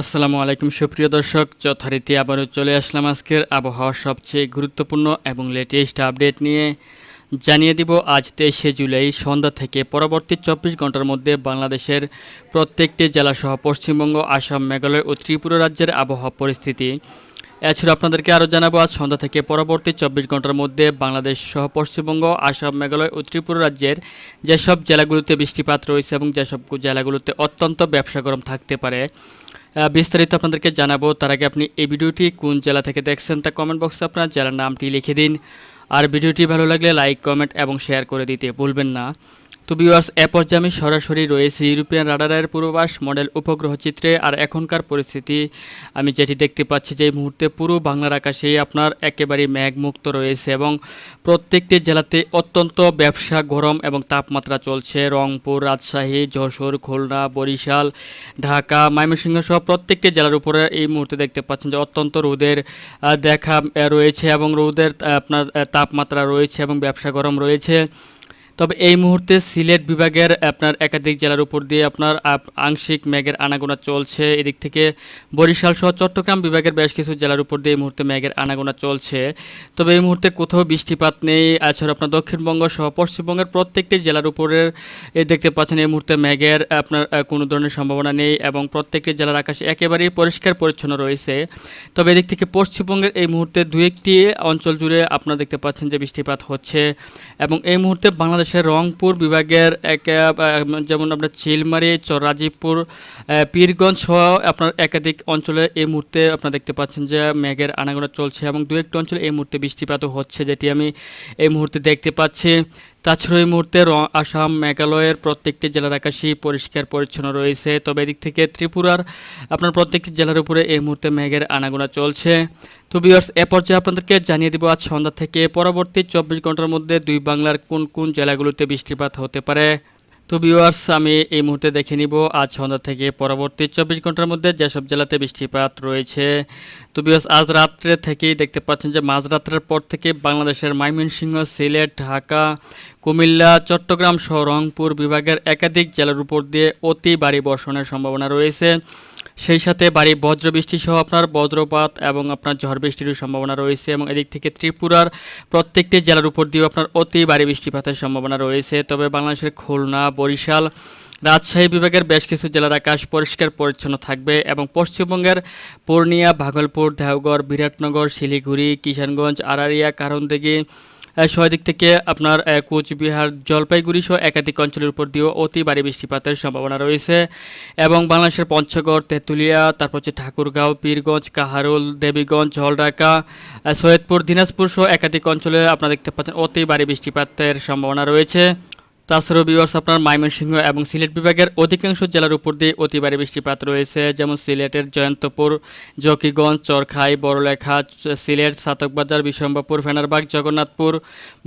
আসসালামু আলাইকুম, সুপ্রিয় দর্শক। যথারীতি আবারও চলে আসলাম আজকের আবহাওয়ার সবচেয়ে গুরুত্বপূর্ণ এবং লেটেস্ট আপডেট নিয়ে। জানিয়ে দিব, আজ তেইশে জুলাই, সন্ধ্যা থেকে পরবর্তী চব্বিশ ঘণ্টার মধ্যে বাংলাদেশের প্রত্যেকটি জেলাসহ পশ্চিমবঙ্গ, আসাম, মেঘালয় ও ত্রিপুরা রাজ্যের আবহাওয়া পরিস্থিতি। এছাড়া আপনাদেরকে আরও জানাব, আজ সন্ধ্যা থেকে পরবর্তী চব্বিশ ঘণ্টার মধ্যে বাংলাদেশ সহ পশ্চিমবঙ্গ, আসাম, মেঘালয় ও ত্রিপুরা রাজ্যের যেসব জেলাগুলোতে বৃষ্টিপাত রয়েছে এবং যেসব জেলাগুলোতে অত্যন্ত ব্যবসা গরম থাকতে পারে বিস্তারিত আপনাদেরকে জানাব। তার আগে আপনি এই ভিডিওটি কোন জেলা থেকে দেখছেন তা কমেন্ট বক্সে আপনার জেলার নামটি লিখে দিন। আর ভিডিওটি ভালো লাগলে লাইক কমেন্ট এবং শেয়ার করে দিতে ভুলবেন না। তো ভিউয়ার্স এ পর্যায়ে আমি সরাসরি রয়েছি ইউরোপিয়ান রাডারের পূর্বাভাস মডেল উপগ্রহ চিত্রে আর এখনকার পরিস্থিতি। আমি যেটি দেখতে পাচ্ছি যে এই মুহূর্তে পুরো বাংলার আকাশে আপনার একেবারে মেঘমুক্ত রয়েছে এবং প্রত্যেকটি জেলাতে অত্যন্ত ব্যবসা গরম এবং তাপমাত্রা চলছে। রংপুর, রাজশাহী, যশোর, খুলনা, বরিশাল, ঢাকা, ময়মনসিংহ সহ প্রত্যেকটি জেলার উপরে এই মুহূর্তে দেখতে পাচ্ছেন যে অত্যন্ত রোদের দেখা রয়েছে এবং রোদের আপনার তাপমাত্রা রয়েছে এবং ব্যবসা গরম রয়েছে। তবে এই মুহূর্তে সিলেট বিভাগের আপনার একাধিক জেলার উপর দিয়ে আপনার আংশিক মেঘের আনাগোনা চলছে। এদিক থেকে বরিশাল সহ চট্টগ্রাম বিভাগের বেশ কিছু জেলার উপর দিয়ে এই মুহূর্তে মেঘের আনাগোনা চলছে। তবে এই মুহূর্তে কোথাও বৃষ্টিপাত নেই। এছাড়া আপনার দক্ষিণবঙ্গ সহ পশ্চিমবঙ্গের প্রত্যেকটি জেলার উপরের দেখতে পাচ্ছেন এই মুহূর্তে মেঘের আপনার কোনো ধরনের সম্ভাবনা নেই এবং প্রত্যেকটি জেলার আকাশে একেবারেই পরিষ্কার পরিচ্ছন্ন রয়েছে। তবে এদিক থেকে পশ্চিমবঙ্গের এই মুহূর্তে দু একটি অঞ্চল জুড়ে আপনারা দেখতে পাচ্ছেন যে বৃষ্টিপাত হচ্ছে এবং এই মুহূর্তে বাংলাদেশের রংপুর বিভাগের এক যেমন আপনার চিলমারি চরাজীবপুর পীরগঞ্জ সহ আপনার একাধিক অঞ্চলে এই মুহূর্তে আপনারা দেখতে পাচ্ছেন যে মেঘের আনাগোনা চলছে এবং দু একটি অঞ্চলে এই মুহূর্তে বৃষ্টিপাতও হচ্ছে, যেটি আমি এই মুহূর্তে দেখতে পাচ্ছি। তাছাড়া এই মুহূর্তে আসাম মেঘালয়ের প্রত্যেকটি জেলার আকাশই পরিষ্কার পরিচ্ছন্ন রয়েছে। তবে এদিক থেকে ত্রিপুরার আপনার প্রত্যেকটি জেলার উপরে এই মুহূর্তে মেঘের আনাগোনা চলছে। তো বিয়ার্স এ পর্যায়ে আপনাদেরকে জানিয়ে দেবো, আজ সন্ধ্যা থেকে পরবর্তী চব্বিশ ঘণ্টার মধ্যে দুই বাংলার কোন কোন জেলাগুলোতে বৃষ্টিপাত হতে পারে? তো ভিউয়ার্স আমি এই মুহূর্তে দেখে নিব আজ সন্ধ্যা থেকে পরবর্তী চব্বিশ ঘণ্টার মধ্যে যেসব জেলাতে বৃষ্টিপাত রয়েছে। তো ভিউয়ার্স আজ রাত্রে থেকেই দেখতে পাচ্ছেন যে মাঝরাত্রের পর থেকে বাংলাদেশের ময়মনসিংহ, সিলেট, ঢাকা, কুমিল্লা, চট্টগ্রাম সহ রংপুর বিভাগের একাধিক জেলার উপর দিয়ে অতি বাড়ি বর্ষণের সম্ভাবনা রয়েছে। সেই সাথে বাড়ি বজ্রবৃষ্টি সহ আপনার বজ্রপাত এবং আপনার ঝড় বৃষ্টিরও সম্ভাবনা রয়েছে এবং এদিক থেকে ত্রিপুরার প্রত্যেকটি জেলার উপর দিয়েও আপনার অতি বাড়ি বৃষ্টিপাতের সম্ভাবনা রয়েছে। তবে বাংলাদেশের খুলনা, বরিশাল রাজশাহী বিভাগের বেশ কিছু জেলার আকাশ পরিষ্কার পরিচ্ছন্ন থাকবে এবং পশ্চিমবঙ্গের পূর্ণিয়া, ভাগলপুর, দেওগড়, বিরাটনগর, শিলিগুড়ি, কিষানগঞ্জ, আরারিয়া, কারণদিঘি দিক থেকে আপনার কোচবিহার, জলপাইগুড়ি সহ একাধিক অঞ্চলের উপর দিয়েও অতি ভারী বৃষ্টিপাতের সম্ভাবনা রয়েছে এবং বাংলাদেশের পঞ্চগড়, তেঁতুলিয়া, তারপর হচ্ছে ঠাকুরগাঁও, পীরগঞ্জ, কাহারুল, দেবীগঞ্জ, ঝলঢাকা সৈয়দপুর, দিনাজপুর সহ একাধিক অঞ্চলে আপনারা দেখতে পাচ্ছেন অতি ভারী বৃষ্টিপাতের সম্ভাবনা রয়েছে। তাছাড়াও বিভার্স আপনার ময়মনসিংহ এবং সিলেট বিভাগের অধিকাংশ জেলার উপর দিয়ে অতি ভারী বৃষ্টিপাত রয়েছে, যেমন সিলেটের জয়ন্তপুর, জকিগঞ্জ, চরখাই, বড়লেখা, সিলেট, সাতকবাজার বিশ্বম্বাপুর ফেনারবাগ জগন্নাথপুর,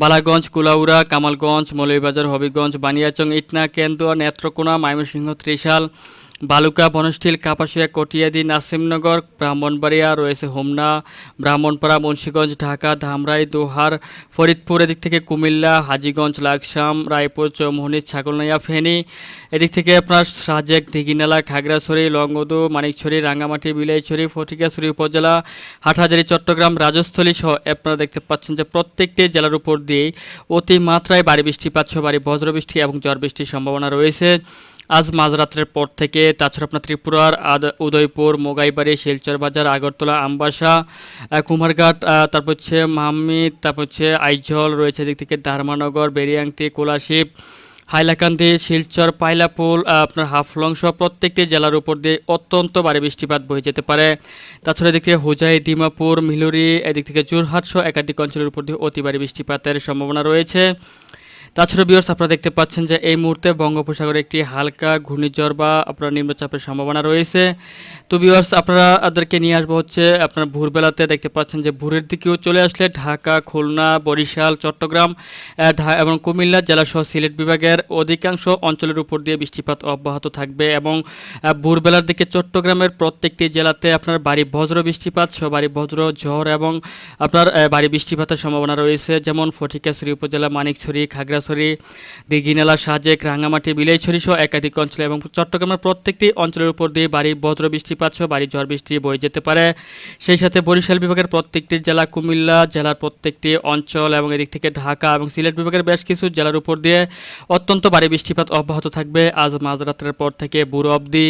বালাগঞ্জ, কুলাউড়া, কামালগঞ্জ, মৌলভীবাজার, হবিগঞ্জ, বানিয়াচং, ইটনা, কেন্দুয়া, নেত্রকোনা, ময়মনসিংহ, ত্রিশাল বালুকা বনষ্টিল কাপাসিয়া, কটিয়াদি, নাসিমনগর, ব্রাহ্মণবাড়িয়া, রয়েছে হোমনা, ব্রাহ্মণপাড়া, মুন্সীগঞ্জ, ঢাকা, ধামরাই, দোহার, ফরিদপুর, এদিক থেকে কুমিল্লা, হাজীগঞ্জ, লাকসাম, রায়পুর, চৌমোহনী, ছাগলনাইয়া, ফেনী। এদিক থেকে আপনার সাজেক দিঘিনালা খাগড়াছড়ি, লংগদু, মানিকছড়ি, রাঙ্গামাটি, বিলাইছড়ি, ফটিকাছড়ি উপজেলা, হাটহাজারি, চট্টগ্রাম, রাজস্থলী সহ আপনারা দেখতে পাচ্ছেন যে প্রত্যেকটি জেলার উপর দিয়ে অতি মাত্রায় বাড়ি বৃষ্টিপাত সহ বাড়ি বজ্রবৃষ্টি এবং ঝড় বৃষ্টির সম্ভাবনা রয়েছে। আজ মাঝরাত্রের পর থেকে তাছাড়া আপনার ত্রিপুরার উদয়পুর, মোগাইবাড়ি, শিলচর বাজার, আগরতলা, আমবাসা কুমারঘাট তারপর হচ্ছে মামি তারপর হচ্ছে আইজল রয়েছে এদিক থেকে ধর্মানগর, বেরিয়াংটি কোলাশিপ হাইলাকান্দি, শিলচর, পাইলাপুল আপনার হাফলং সহ প্রত্যেকটি জেলার উপর দিয়ে অত্যন্ত ভারী বৃষ্টিপাত বয়ে যেতে পারে। তাছাড়া এদিক থেকে হোজাই দিমাপুর মিলুরি, এদিক থেকে জোরহাট সহ একাধিক অঞ্চলের উপর দিয়ে অতি বৃষ্টিপাতের সম্ভাবনা রয়েছে। তাছাড়া বিয়র্স আপনারা দেখতে পাচ্ছেন যে এই মুহূর্তে বঙ্গোপসাগরে একটি হালকা ঘূর্ণিঝড় বা আপনার নিম্নচাপের সম্ভাবনা রয়েছে। তো বিয়র্স আপনারা ওদেরকে নিয়ে আসব হচ্ছে আপনার ভোরবেলাতে দেখতে পাচ্ছেন যে ভোরের দিকেও চলে আসলে ঢাকা, খুলনা, বরিশাল, চট্টগ্রাম এবং কুমিল্লা জেলাসহ সিলেট বিভাগের অধিকাংশ অঞ্চলের উপর দিয়ে বৃষ্টিপাত অব্যাহত থাকবে এবং ভোরবেলার দিকে চট্টগ্রামের প্রত্যেকটি জেলাতে আপনার বাড়ি বজ্র বৃষ্টিপাত, সহ বাড়ি বজ্র, ঝড় এবং আপনার বাড়ি বৃষ্টিপাতের সম্ভাবনা রয়েছে। যেমন ফটিকাছড়ি উপজেলা, মানিকছড়ি, খাগড়াছড়ি খাগড়াছড়ি দিঘিনালা সাজেক রাঙ্গামাটি বিলাইছড়ি সহ একাধিক অঞ্চল এবং চট্টগ্রামের প্রত্যেকটি অঞ্চলের উপর দিয়ে বাড়ি বজ্র বৃষ্টিপাত সহ বাড়ি ঝড় বৃষ্টি বয়ে যেতে পারে। সেই সাথে বরিশাল বিভাগের প্রত্যেকটি জেলা, কুমিল্লা জেলার প্রত্যেকটি অঞ্চল এবং এদিক থেকে ঢাকা এবং সিলেট বিভাগের বেশ কিছু জেলার উপর দিয়ে অত্যন্ত ভারী বৃষ্টিপাত অব্যাহত থাকবে। আজ মাঝরাতের পর থেকে বুড়ো অবধি